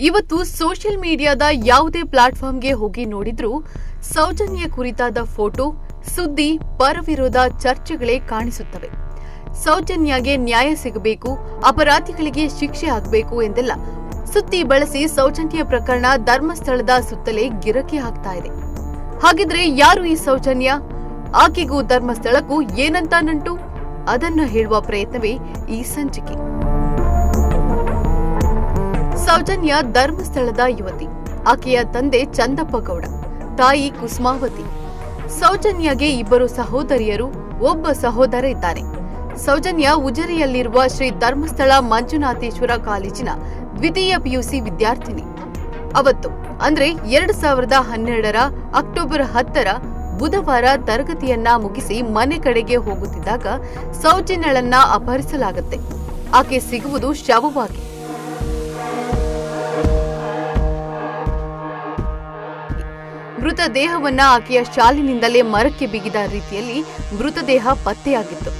ಇವತ್ತು ಸೋಷಿಯಲ್ ಮೀಡಿಯಾದ ಯಾವುದೇ ಪ್ಲಾಟ್ಫಾರ್ಮ್ಗೆ ಹೋಗಿ ನೋಡಿದ್ರೂ ಸೌಜನ್ಯ ಕುರಿತಾದ ಫೋಟೋ, ಸುದ್ದಿ, ಪರವಿರೋಧ ಚರ್ಚೆಗಳೇ ಕಾಣಿಸುತ್ತವೆ. ಸೌಜನ್ಯಗೆ ನ್ಯಾಯ ಸಿಗಬೇಕು, ಅಪರಾಧಿಗಳಿಗೆ ಶಿಕ್ಷೆ ಆಗಬೇಕು ಎಂದೆಲ್ಲ ಸುದ್ದಿ ಬಳಸಿ ಸೌಜನ್ಯ ಪ್ರಕರಣ ಧರ್ಮಸ್ಥಳದ ಸುತ್ತಲೇ ಗಿರಕಿ ಹಾಕ್ತಾ ಇದೆ. ಹಾಗಿದ್ರೆ ಯಾರು ಈ ಸೌಜನ್ಯ? ಆಕೆಗೂ ಧರ್ಮಸ್ಥಳಕ್ಕೂ ಏನಂತ ನಂಟು? ಅದನ್ನು ಹೇಳುವ ಪ್ರಯತ್ನವೇ ಈ ಸಂಚಿಕೆ. ಸೌಜನ್ಯ ಧರ್ಮಸ್ಥಳದ ಯುವತಿ. ಆಕೆಯ ತಂದೆ ಚಂದಪ್ಪ ಗೌಡ ತಾಯಿ ಕುಸುಮಾವತಿ. ಸೌಜನ್ಯಗೆ ಇಬ್ಬರು ಸಹೋದರಿಯರು, ಒಬ್ಬ ಸಹೋದರ ಇದ್ದಾನೆ ಸೌಜನ್ಯ ಉಜರಿಯಲ್ಲಿರುವ ಶ್ರೀ ಧರ್ಮಸ್ಥಳ ಮಂಜುನಾಥೇಶ್ವರ ಕಾಲೇಜಿನ ದ್ವಿತೀಯ ಪಿಯುಸಿ ವಿದ್ಯಾರ್ಥಿನಿ. ಅವತ್ತು, ಅಂದ್ರೆ ಎರಡ್ ಸಾವಿರದ ಹನ್ನೆರಡರ ಅಕ್ಟೋಬರ್ ಹತ್ತರ ಬುಧವಾರ ತರಗತಿಯನ್ನ ಮುಗಿಸಿ ಮನೆ ಕಡೆಗೆ ಹೋಗುತ್ತಿದ್ದಾಗ ಸೌಜನ್ಯಳನ್ನ ಅಪಹರಿಸಲಾಗುತ್ತೆ. ಆಕೆ ಸಿಗುವುದು ಶವವಾಗಿ. ಮೃತದೇಹವನ್ನ ಆಕೆಯ ಶಾಲಿನಿಂದಲೇ ಮರಕ್ಕೆ ಬಿಗಿದ ರೀತಿಯಲ್ಲಿ ಮೃತದೇಹ ಪತ್ತೆಯಾಗಿತ್ತು.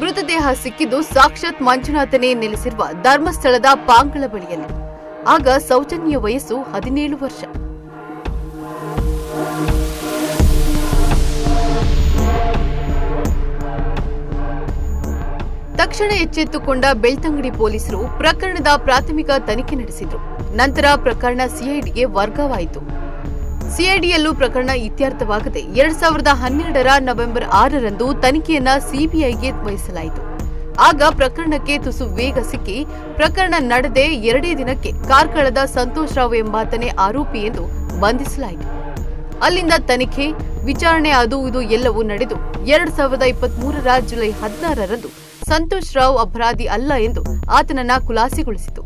ಮೃತದೇಹ ಸಿಕ್ಕಿದ್ದು ಸಾಕ್ಷಾತ್ ಮಂಜುನಾಥನೇ ನೆಲೆಸಿರುವ ಧರ್ಮಸ್ಥಳದ ಪಾಂಗಳ ಬಳಿಯಲ್ಲಿ. ಆಗ ಸೌಜನ್ಯ ವಯಸ್ಸು ಹದಿನೇಳು ವರ್ಷ. ತಕ್ಷಣ ಎಚ್ಚೆತ್ತುಕೊಂಡ ಬೆಳ್ತಂಗಡಿ ಪೊಲೀಸರು ಪ್ರಕರಣದ ಪ್ರಾಥಮಿಕ ತನಿಖೆ ನಡೆಸಿದ್ರು. ನಂತರ ಪ್ರಕರಣ ಸಿಐಡಿಗೆ ವರ್ಗವಾಯಿತು. ಸಿಐಡಿಯಲ್ಲೂ ಪ್ರಕರಣ ಇತ್ಯರ್ಥವಾಗದೆ ಎರಡ್ ಸಾವಿರದ ಹನ್ನೆರಡರ ನವೆಂಬರ್ ಆರರಂದು ತನಿಖೆಯನ್ನ ಸಿಬಿಐಗೆ ವಹಿಸಲಾಯಿತು. ಆಗ ಪ್ರಕರಣಕ್ಕೆ ತುಸು ವೇಗ ಸಿಕ್ಕಿ ಪ್ರಕರಣ ನಡೆದೇ ಎರಡೇ ದಿನಕ್ಕೆ ಕಾರ್ಕಳದ ಸಂತೋಷ್ ರಾವ್ ಎಂಬಾತನೇ ಆರೋಪಿ ಎಂದು ಬಂಧಿಸಲಾಯಿತು. ಅಲ್ಲಿಂದ ತನಿಖೆ, ವಿಚಾರಣೆ ಅದು ಇದು ಎಲ್ಲವೂ ನಡೆದು ಎರಡ್ ಸಾವಿರದ ಇಪ್ಪತ್ತ್ ಮೂರರ ಜುಲೈ ಹದಿನಾರರಂದು ಸಂತೋಷ್ ರಾವ್ ಅಪರಾಧಿ ಅಲ್ಲ ಎಂದು ಆತನನ್ನ ಖುಲಾಸೆಗೊಳಿಸಿತು.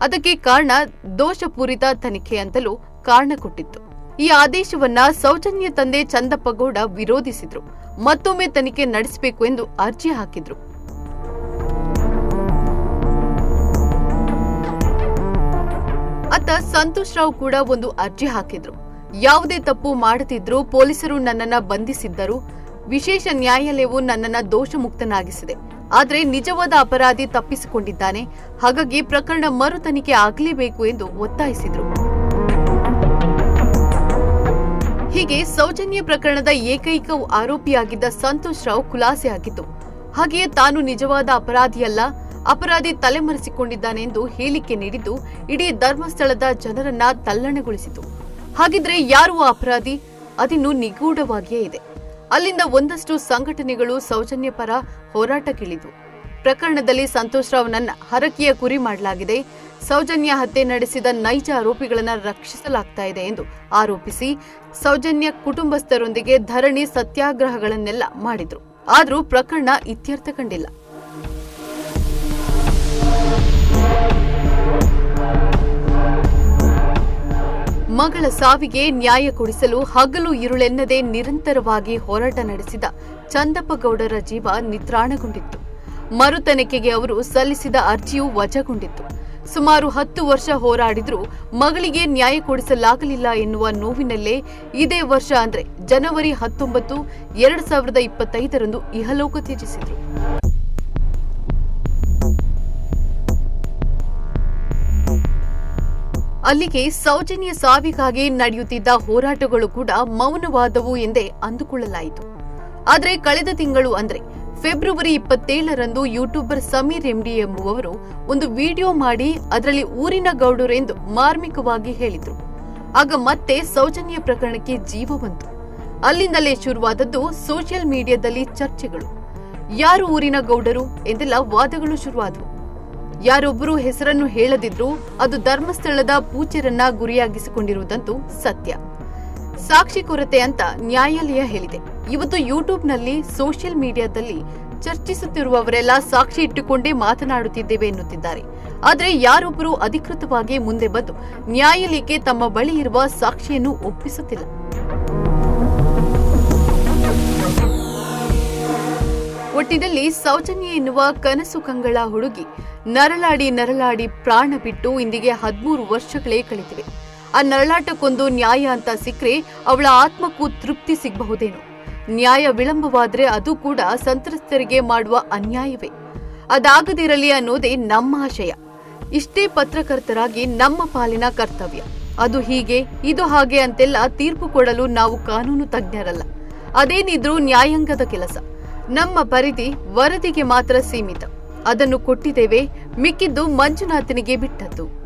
ಅದಕ್ಕೆ ಕಾರಣ ದೋಷಪೂರಿತ ತನಿಖೆ ಅಂತಲೂ ಕಾರಣ ಕೊಟ್ಟಿತ್ತು. ಈ ಆದೇಶವನ್ನ ಸೌಜನ್ಯ ತಂದೆ ಚಂದಪ್ಪಗೌಡ ವಿರೋಧಿಸಿದ್ರು. ಮತ್ತೊಮ್ಮೆ ತನಿಖೆ ನಡೆಸಬೇಕು ಎಂದು ಅರ್ಜಿ ಹಾಕಿದ್ರು. ಅತ್ತ ಸಂತೋಷ್ ರಾವ್ ಕೂಡ ಒಂದು ಅರ್ಜಿ ಹಾಕಿದ್ರು. ಯಾವುದೇ ತಪ್ಪು ಮಾಡುತ್ತಿದ್ರು ಪೊಲೀಸರು ನನ್ನನ್ನ ಬಂಧಿಸಿದ್ದರು. ವಿಶೇಷ ನ್ಯಾಯಾಲಯವು ನನ್ನನ್ನ ದೋಷಮುಕ್ತನಾಗಿಸಿದೆ. ಆದರೆ ನಿಜವಾದ ಅಪರಾಧಿ ತಪ್ಪಿಸಿಕೊಂಡಿದ್ದಾನೆ. ಹಾಗಾಗಿ ಪ್ರಕರಣ ಮರು ತನಿಖೆ ಆಗಲೇಬೇಕು ಎಂದು ಒತ್ತಾಯಿಸಿದರು. ಹೀಗೆ ಸೌಜನ್ಯ ಪ್ರಕರಣದ ಏಕೈಕ ಆರೋಪಿಯಾಗಿದ್ದ ಸಂತೋಷ್ ರಾವ್ ಖುಲಾಸೆಯಾಗಿತ್ತು ಹಾಗೆಯೇ ತಾನು ನಿಜವಾದ ಅಪರಾಧಿಯಲ್ಲ, ಅಪರಾಧಿ ತಲೆಮರೆಸಿಕೊಂಡಿದ್ದಾನೆ ಎಂದು ಹೇಳಿಕೆ ನೀಡಿದ್ದು, ಇಡೀ ಧರ್ಮಸ್ಥಳದ ಜನರನ್ನ ತಲ್ಲಣಗೊಳಿಸಿತು. ಹಾಗಿದ್ರೆ ಯಾರು ಅಪರಾಧಿ? ಅದಿನ್ನು ನಿಗೂಢವಾಗಿಯೇ ಇದೆ. ಅಲ್ಲಿಂದ ಒಂದಷ್ಟು ಸಂಘಟನೆಗಳು ಸೌಜನ್ಯ ಪರ ಹೋರಾಟಕ್ಕಿಳಿದು. ಪ್ರಕರಣದಲ್ಲಿ ಸಂತೋಷ್ ರಾವ್ನನ್ನ ಹರಕಿಯ ಕುರಿ ಮಾಡಲಾಗಿದೆ. ಸೌಜನ್ಯ ಹತ್ಯೆ ನಡೆಸಿದ ನೈಜ ಆರೋಪಿಗಳನ್ನು ರಕ್ಷಿಸಲಾಗ್ತಾ ಇದೆ ಎಂದು ಆರೋಪಿಸಿ ಸೌಜನ್ಯ ಕುಟುಂಬಸ್ಥರೊಂದಿಗೆ ಧರಣಿ ಸತ್ಯಾಗ್ರಹಗಳನ್ನೆಲ್ಲ ಮಾಡಿದ್ರು. ಆದರೂ ಪ್ರಕರಣ ಇತ್ಯರ್ಥ ಕಂಡಿಲ್ಲ. ಮಗಳ ಸಾವಿಗೆ ನ್ಯಾಯ ಕೊಡಿಸಲು ಹಗಲು ಇರುಳೆನ್ನದೆ ನಿರಂತರವಾಗಿ ಹೋರಾಟ ನಡೆಸಿದ ಚಂದಪ್ಪಗೌಡರ ಜೀವ ನಿತ್ರಾಣಗೊಂಡಿತ್ತು. ಮರು ತನಿಖೆಗೆ ಅವರು ಸಲ್ಲಿಸಿದ ಅರ್ಜಿಯು ವಜಗೊಂಡಿತ್ತು. ಸುಮಾರು ಹತ್ತು ವರ್ಷ ಹೋರಾಡಿದರೂ ಮಗಳಿಗೆ ನ್ಯಾಯ ಕೊಡಿಸಲಾಗಲಿಲ್ಲ ಎನ್ನುವ ನೋವಿನಲ್ಲೇ ಇದೇ ವರ್ಷ ಅಂದ್ರೆ ಜನವರಿ ಹತ್ತೊಂಬತ್ತು, ಎರಡು ಸಾವಿರದ ಇಪ್ಪತ್ತೈದರಂದು ಇಹಲೋಕ ತ್ಯಜಿಸಿದ್ರು. ಅಲ್ಲಿಗೆ ಸೌಜನ್ಯ ಸಾವಿಗಾಗಿ ನಡೆಯುತ್ತಿದ್ದ ಹೋರಾಟಗಳು ಕೂಡ ಮೌನವಾದವು ಎಂದೇ ಅಂದುಕೊಳ್ಳಲಾಯಿತು. ಆದರೆ ಕಳೆದ ತಿಂಗಳು ಅಂದ್ರೆ ಫೆಬ್ರವರಿ ಇಪ್ಪತ್ತೇಳರಂದು ಯೂಟ್ಯೂಬರ್ ಸಮೀರ್ ಎಂಡಿ ಎಂಬುವವರು ಒಂದು ವಿಡಿಯೋ ಮಾಡಿ ಅದರಲ್ಲಿ ಊರಿನ ಗೌಡರೆಂದು ಮಾರ್ಮಿಕವಾಗಿ ಹೇಳಿದ್ರು. ಆಗ ಮತ್ತೆ ಸೌಜನ್ಯ ಪ್ರಕರಣಕ್ಕೆ ಜೀವ ಬಂತು. ಅಲ್ಲಿಂದಲೇ ಶುರುವಾದದ್ದು ಸೋಷಿಯಲ್ ಮೀಡಿಯಾದಲ್ಲಿ ಚರ್ಚೆಗಳು. ಯಾರು ಊರಿನ ಗೌಡರು ಎಂದೆಲ್ಲ ವಾದಗಳು ಶುರುವಾದವು. ಯಾರೊಬ್ಬರು ಹೆಸರನ್ನು ಹೇಳದಿದ್ರೂ ಅದು ಧರ್ಮಸ್ಥಳದ ಪೂಜ್ಯರನ್ನ ಗುರಿಯಾಗಿಸಿಕೊಂಡಿರುವುದಂತೂ ಸತ್ಯ. ಸಾಕ್ಷಿ ಕೊರತೆ ಅಂತ ನ್ಯಾಯಾಲಯ ಹೇಳಿದೆ. ಇವತ್ತು ಯೂಟ್ಯೂಬ್ನಲ್ಲಿ, ಸೋಷಿಯಲ್ ಮೀಡಿಯಾದಲ್ಲಿ ಚರ್ಚಿಸುತ್ತಿರುವವರೆಲ್ಲ ಸಾಕ್ಷಿ ಇಟ್ಟುಕೊಂಡೇ ಮಾತನಾಡುತ್ತಿದ್ದೇವೆ ಎನ್ನುತ್ತಿದ್ದಾರೆ. ಆದರೆ ಯಾರೊಬ್ಬರು ಅಧಿಕೃತವಾಗಿ ಮುಂದೆ ಬಂದು ನ್ಯಾಯಾಲಯಕ್ಕೆ ತಮ್ಮ ಬಳಿ ಇರುವ ಸಾಕ್ಷಿಯನ್ನು ಒಪ್ಪಿಸುತ್ತಿಲ್ಲ. ಒಟ್ಟಿನಲ್ಲಿ ಸೌಜನ್ಯ ಎನ್ನುವ ಕನಸು ಕಂಗಳ ಹುಡುಗಿ ನರಳಾಡಿ ನರಳಾಡಿ ಪ್ರಾಣ ಬಿಟ್ಟು ಇಂದಿಗೆ ಹದಿಮೂರು ವರ್ಷಗಳೇ ಕಳೆದಿವೆ. ಆ ನರಳಾಟಕ್ಕೊಂದು ನ್ಯಾಯ ಅಂತ ಸಿಕ್ಕರೆ ಅವಳ ಆತ್ಮಕ್ಕೂ ತೃಪ್ತಿ ಸಿಗಬಹುದೇನೋ. ನ್ಯಾಯ ವಿಳಂಬವಾದ್ರೆ ಅದು ಕೂಡ ಸಂತ್ರಸ್ತರಿಗೆ ಮಾಡುವ ಅನ್ಯಾಯವೇ. ಅದಾಗದಿರಲಿ ಅನ್ನೋದೇ ನಮ್ಮ ಆಶಯ. ಇಷ್ಟೇ ಪತ್ರಕರ್ತರಾಗಿ ನಮ್ಮ ಪಾಲಿನ ಕರ್ತವ್ಯ. ಅದು ಹೀಗೆ, ಇದು ಹಾಗೆ ಅಂತೆಲ್ಲ ತೀರ್ಪು ಕೊಡಲು ನಾವು ಕಾನೂನು ತಜ್ಞರಲ್ಲ. ಅದೇನಿದ್ರೂ ನ್ಯಾಯಾಂಗದ ಕೆಲಸ. ನಮ್ಮ ಪರಿಧಿ ವರದಿಗೆ ಮಾತ್ರ ಸೀಮಿತ. ಅದನ್ನು ಕೊಟ್ಟಿದ್ದೇವೆ ಮಿಕ್ಕಿದ್ದು ಮಂಜುನಾಥನಿಗೆ ಬಿಟ್ಟದ್ದು.